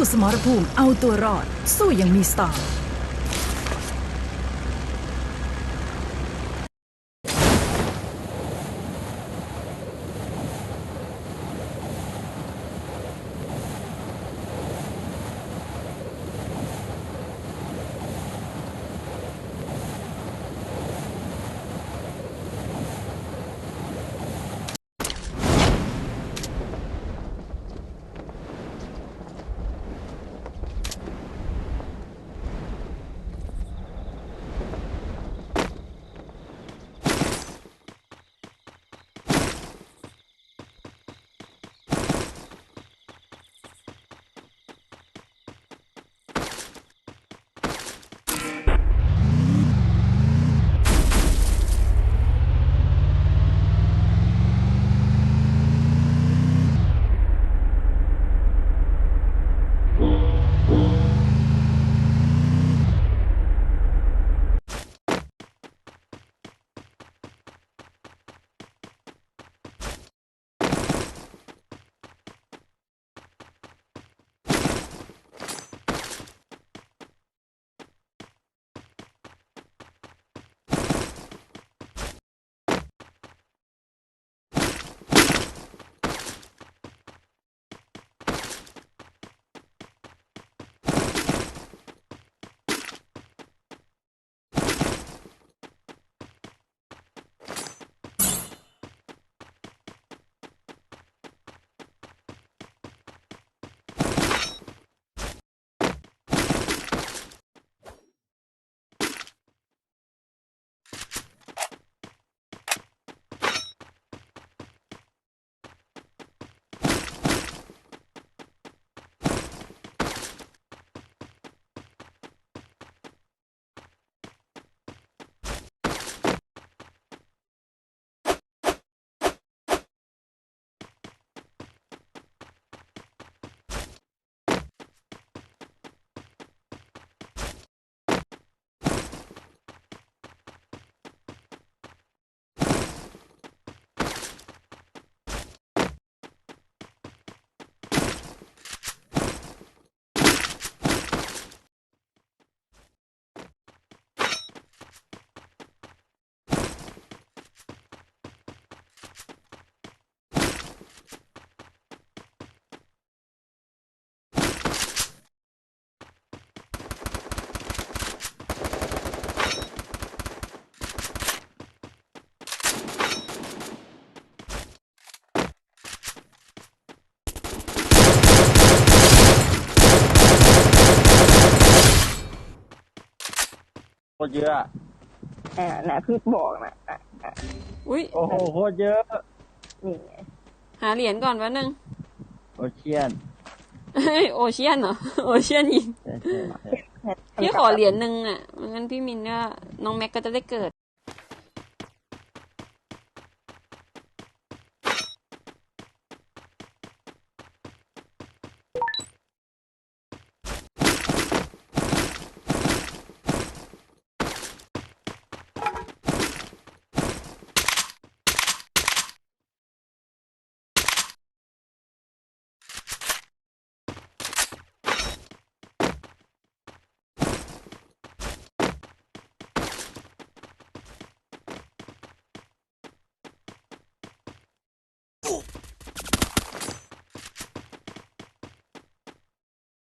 สู้สมรภูมิเอาตัวรอด สู้อยังมีสไตล์ ตรเยอะอะอ่านะพี่บอกนะอะอะอุ้ยโอ้โหโคตรเยอะนี่ไงหาเหรียญก่อนแป๊บนึง โอเชียนเฮ้ยโอเชียนเหรอ โอเชียนยิงใช่ใช่ใช่แค่พี่ขอเหรียญหนึ่งอะงั้นพี่มินก็น้องแม็กก็จะได้เกิด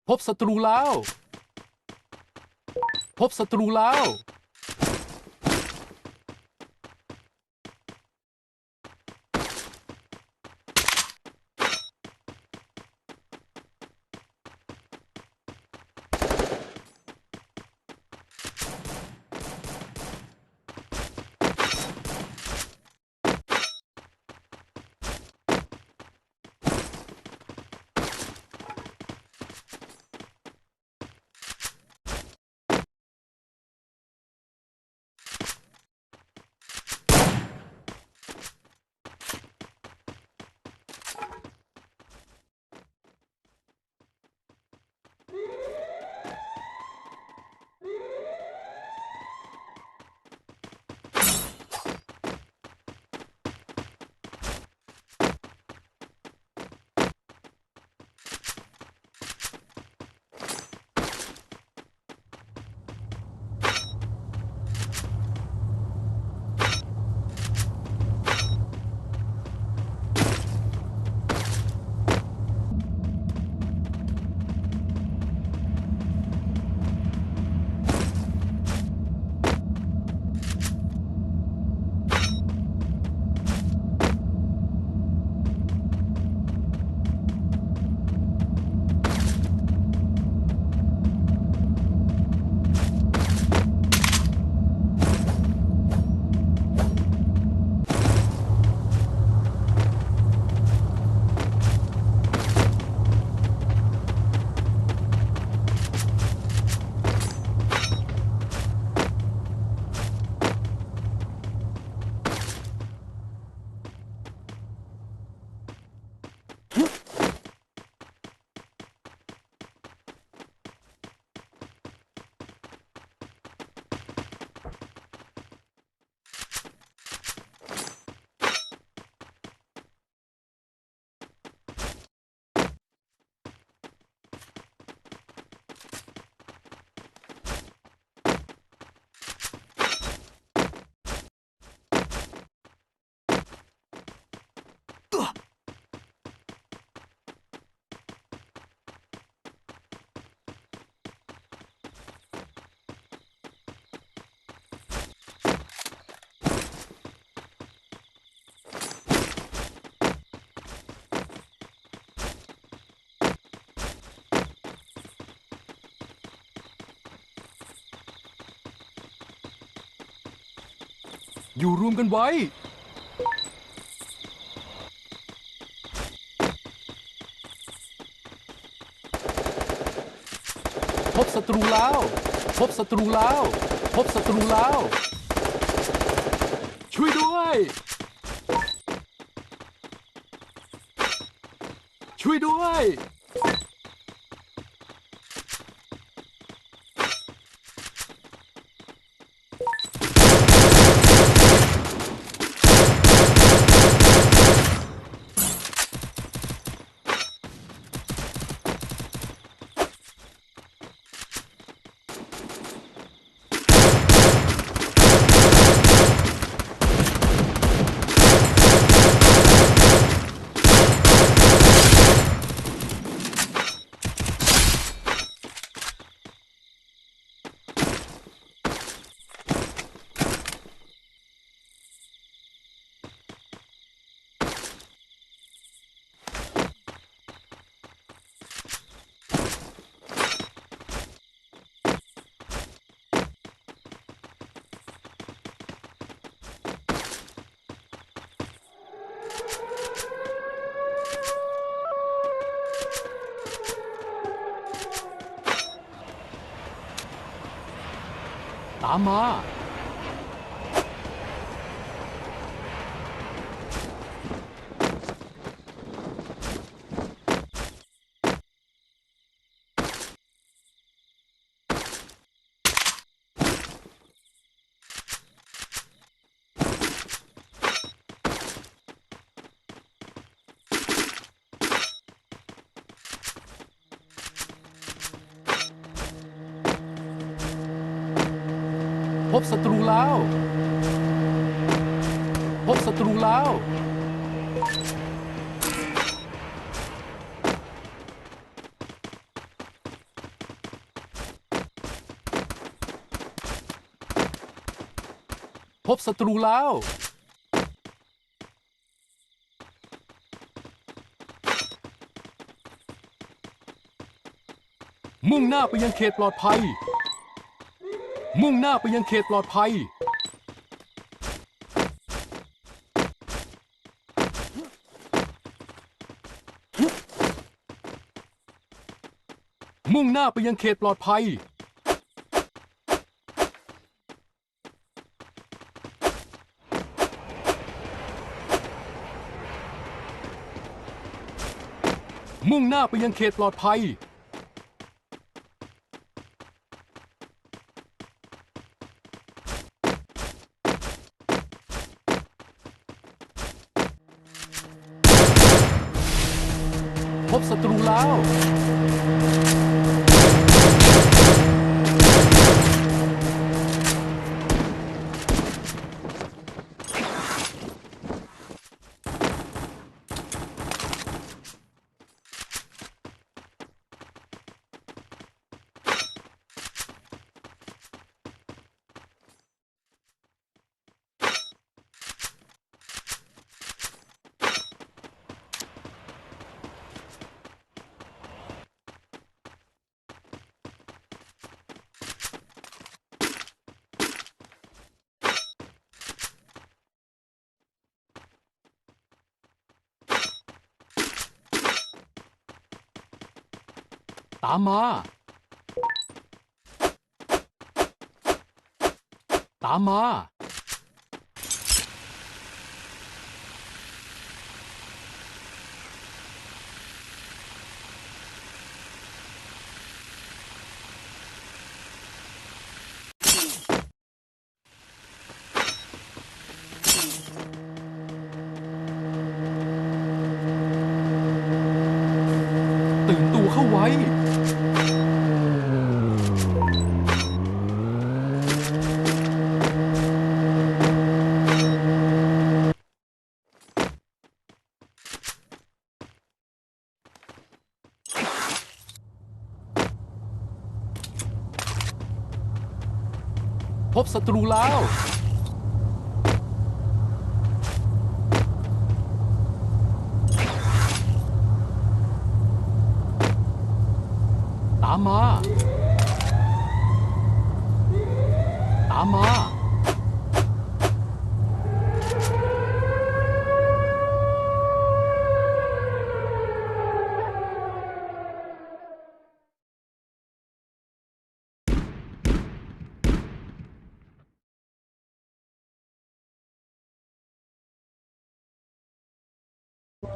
พบศัตรูแล้ว พบศัตรูแล้ว อยู่รวมกันไว้ พบศัตรูแล้ว พบศัตรูแล้ว พบศัตรูแล้ว ช่วยด้วย ช่วยด้วย ตา บศัตรูแล้ว พบศัตรูแล้ว พบศัตรูแล้ว มุ่งหน้าไปยังเขตปลอดภัย มุ่งหน้าไปยังเขตปลอดภัย มุ่งหน้าไปยังเขตปลอดภัย มุ่งหน้าไปยังเขตปลอดภัย พบศัตรูแล้ว ตามมา ตามมา ตื่นตัวเข้าไว้ พบศัตรูแล้ว ตามมา ตามมา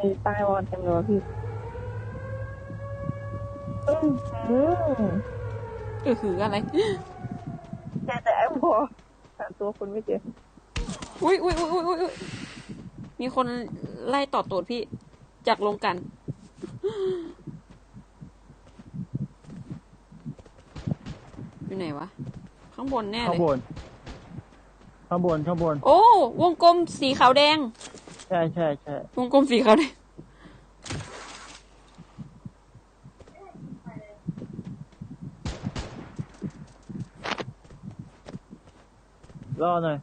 มีใต้วอลเต็มเลยว่ะพี่อืมอืมเออคืออะไรเจอแต่ไอ้วอลหาตัวคนไม่เจอ อุ้ยอุ้ยอุ้ยอุ้ยอุ้ยมีคนไล่ต่อตูดพี่ จากลงกัน อยู่ไหนวะ ข้างบนแน่เลข้างยบน ข้างบน ข้างบน โอ้ วงกลมสีขาวแดงใช่ใช่ใช่วงกลมสีขาวแดงรอหน่อย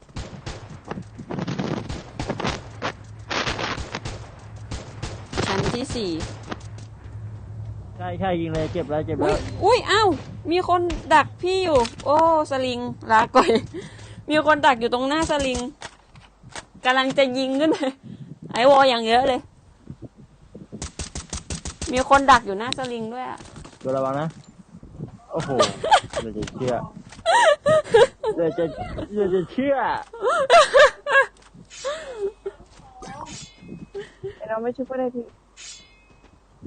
ชั้นที่สี่ใช่ใช่ยิงเลยเจ็บแล้วเจ็บอุ้แล้ยวอุ้ยอ้าวมีคนดักพี่อยู่ โอ้สลิงลาก่อย มีคนดักอยู่ตรงหน้าสลิงกำลังจะยิงขึ้นไป ไอวอลอย่างเยอะเลย มีคนดักอยู่หน้าสลิงด้วยอะดูระวังนะ โอ้โหเดี๋ยวจะเชื่อเดี๋ยวจะเดี๋ยวจะเชื่อไอ้เราไม่ช่วยก็ได้พี่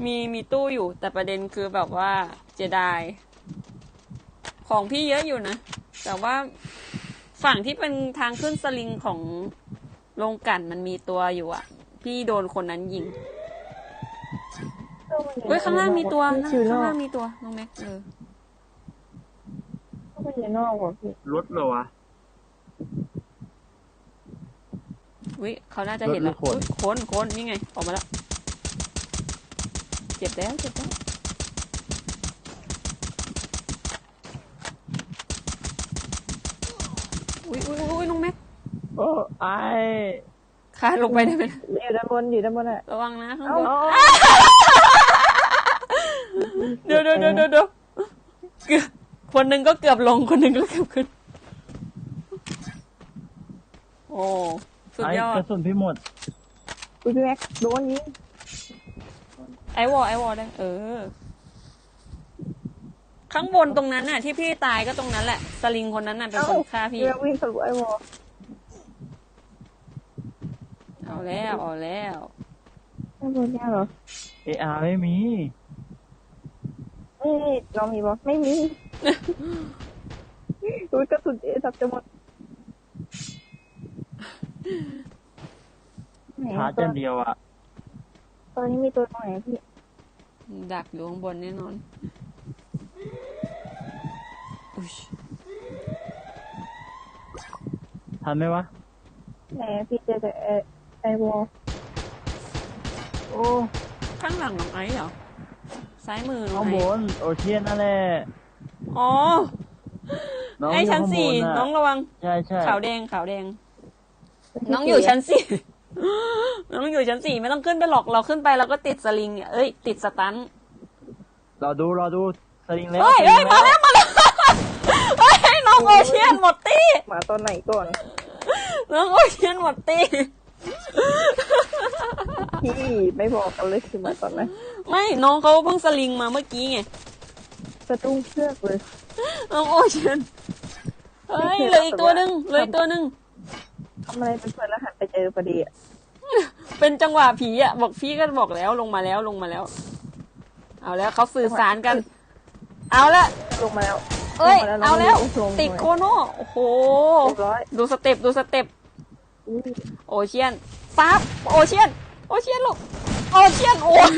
มีมีตู้อยู่ แต่ประเด็นคือแบบว่าเจไดายของพี่เยอะอยู่นะ แต่ว่าฝั่งที่เป็นทางขึ้นสลิงของ โรงกลันมันมีตัวอยู่อะพี่โดนคนนั้นยิงเฮ้ยข้างล่างมีตัวนะชื่อนข้าองกล่างมีตัวน้องแม็กเออไม่ใช่นอกว่ะพี่รถเหรอวะวิเขาน่าจะเห็นแล้วรถหรือคนอุ๊ยคนคนนี่ไง ออกมาแล้ว เจ็บแล้วเจ็บแล้วอุ้ยอุ้ยอุ้ยน้องแม็ก โอ้ ไอคานลงไปได้ไหมอยู่ด้านบนอยู่ด้านบนอะระวังนะข้างเอ้าบนเดี๋ยวเดี๋ยวเดี๋ยวเดี๋ยวเดี๋ยวเกือบคนหนึ่งก็เกือบลงคนหนึ่งก็เกือบขึ้น โอ้สุดไอยอดกระสุนพี่หมดอุ้ยพี่แม็กโดนยิงไอวอลไอวอลได้เออ ข้างบนตรงนั้นน่ะ ที่พี่ตายก็ตรงนั้นแหละ สลิงคนนั้นน่ะเป็นคนฆ่าพี่พี่แม็กวิ่งทะลุไอ้วอล เอา แล้วเอาแล้วไอ้บนเนี่ยเหรอเออาร์ไม่มีนี่นี่เรามีปะไม่มีอุ้ยกระสุนเอทับจะหมดไหนชาร์จตัจัวนเดียวอะตอนนี้มีตัวตรงไหนพี่ดักอยู่ข้างบนแน่นอนอุ๊ยทันไหมวะไหนพี่เจอแต่ไอ้ ไอ้วอลโอ้ข้างหลังน้องไอซ์เหรอ ซ้ายมือน้อข้างงไอบซ์นโอเชียนนั่นแหละอ๋อ น้องไอ้ยู่ชั้นข้างบสี่ะน้องระวัง ใช่ใช่ขาวแดงขาวแดง น้องอยู่ชั้นสี่ น้องอยู่ชั้นสี่ไม่ต้องขึ้นไปหรอกเราขึ้นไปเราก็ติดสลิงเนี่ยเอ้ย ติดสตันรอดูรอดูสลิงแล้วเฮ้ยสเฮ้ลิยงมาแล้วมาแล้วเฮ้ยน้องโอเชียนหมดตี้มาตอนไหนก่อน น้องโอเชียนหมดตี้ พี่ไม่บอกกันเลยคือมาตอนไหนไม่น้องเขาเพิ่งสลิงมาเมื่อกี้ไงสะดุ้งเชือกเลยน้องโอเชียนเฮ้ยเหลืออีกตัวหนึ่งเหลืออีกตัวหนึ่งทำอะไรเป็นเพื่อนแล้วหันไปเจอพอดีอะเป็นจังหวะผีอะ บอกพี่ก็บอกแล้วลงมาแล้วลงมาแล้ว เอาแล้วเขาสื่อสารกัน เอาละลงมาแล้วเอ้ยงมเอาแล้วงมาติดโคโน่โอ้โหเรียบร้อยดูสเต็ปดูสเต็ปอุ้ยโอเชียน ปั๊บโอเชียน โอเชียนลูก โอเชียนโอ้ย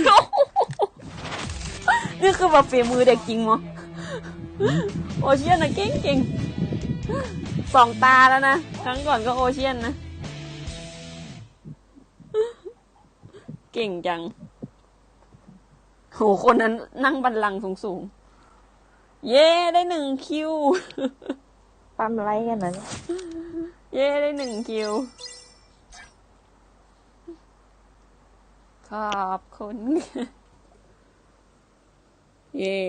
นี่คือแบบฝีมือเด็กจริงมั้งโอเชียนนะเก่งเก่งสองตาแล้วนะ ครั้งก่อนก็โอเชียนนะ เก่งจัง โห คนนั้นนั่งบันลังก์สูงๆเย้ได้หนึ่งคิว ปั๊มไลค์กันนั้น เย้ได้หนึ่งคิว ขอบคุณ เย่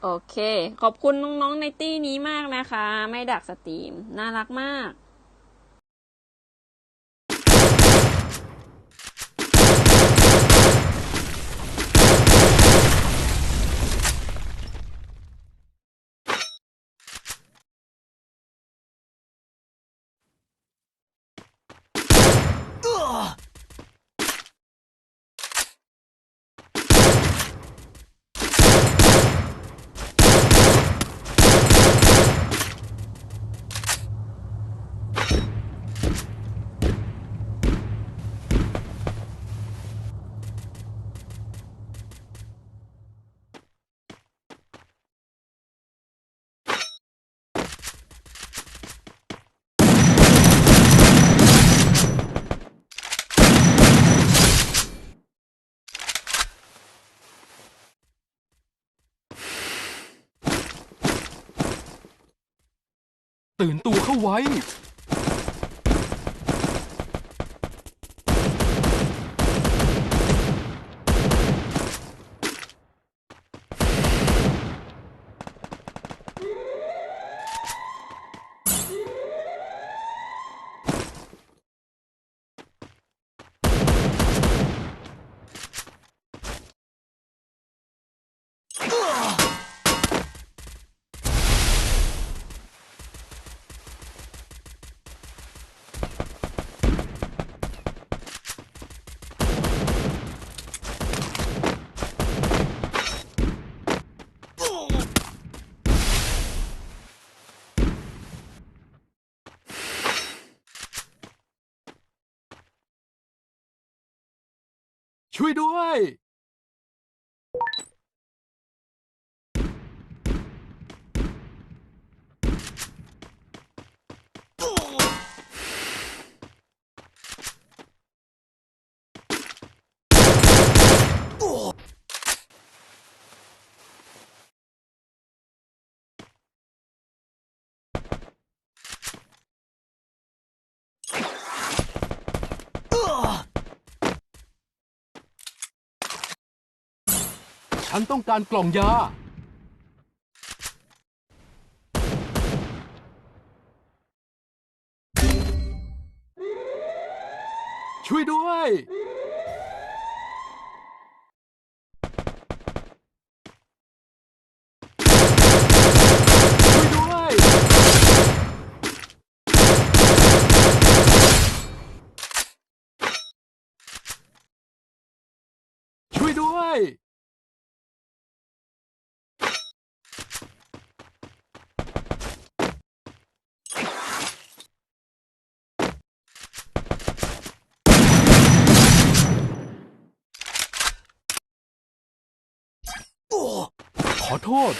โอเค ขอบคุณน้องๆในตี้นี้มากนะคะ ไม่ดักสตรีม น่ารักมาก ตื่นตัวเข้าไว้ ช่วยด้วย ฉันต้องการกล่องยา ช่วยด้วย ช่วยด้วย ช่วยด้วย ขอโทษ